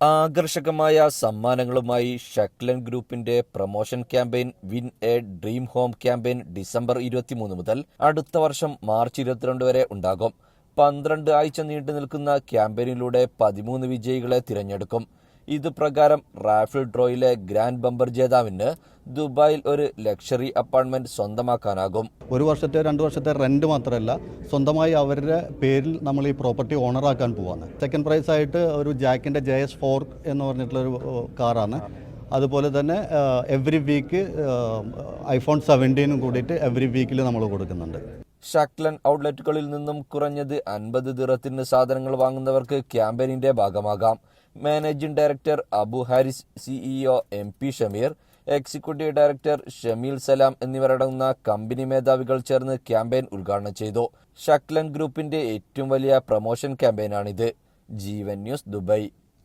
ആകർഷകമായ സമ്മാനങ്ങളുമായി ഷക്ലൻ ഗ്രൂപ്പിന്റെ promotion campaign win a dream home campaign December ഇരുപത്തിമൂന്ന് മുതൽ അടുത്ത വർഷം മാർച്ച് ഇരുപത്തിരണ്ട് വരെ ഉണ്ടാകും. പന്ത്രണ്ട് ആഴ്ച നീണ്ടു നിൽക്കുന്ന ക്യാമ്പയിനിലൂടെ പതിമൂന്ന് വിജയികളെ തിരഞ്ഞെടുക്കും. ഇത് പ്രകാരം റാഫിൾ ഡ്രോയിലെ ഗ്രാൻഡ് ബമ്പർ ജേതാവിന് ദുബായിൽ ഒരു ലക്ഷറി അപ്പാർട്ട്മെന്റ് സ്വന്തമാക്കാനാകും. ഒരു വർഷത്തെ രണ്ട് വർഷത്തെ റെന്റ് മാത്രമല്ല സ്വന്തമായി അവരുടെ പേരിൽ നമ്മൾ ഈ പ്രോപ്പർട്ടി ഓണർ ആക്കാൻ പോവാണ്. സെക്കൻഡ് പ്രൈസ് ആയിട്ട് ഒരു ജാക്കിന്റെ ജെ എസ് ഫോർ എന്ന് പറഞ്ഞിട്ടുള്ള ഒരു കാറാണ് അതുപോലെ തന്നെ എവറി വീക്ക് ഐഫോൺ സെവന്റീനും കൂടിയിട്ട് എവറി വീക്കിൽ നമ്മൾ കൊടുക്കുന്നുണ്ട്. ഷക്ലൻ ഔട്ട്ലെറ്റുകളിൽ നിന്നും കുറഞ്ഞത് അൻപത് ദിറത്തിന് സാധനങ്ങൾ വാങ്ങുന്നവർക്ക് ക്യാമ്പയിനിന്റെ ഭാഗമാകാം. Managing director Abu Haris CEO M P Shameer executive director Shameel Salam എന്നിവരടങ്ങുന്ന കമ്പനി മേധാവികൾ ചേർന്ന് ക്യാമ്പയിൻ ഉദ്ഘാടനം ചെയ്തു. ഷക്ലൻ ഗ്രൂപ്പിന്റെ ഏറ്റവും വലിയ പ്രൊമോഷൻ ക്യാമ്പയിനാണിത്. Jeevan news Dubai.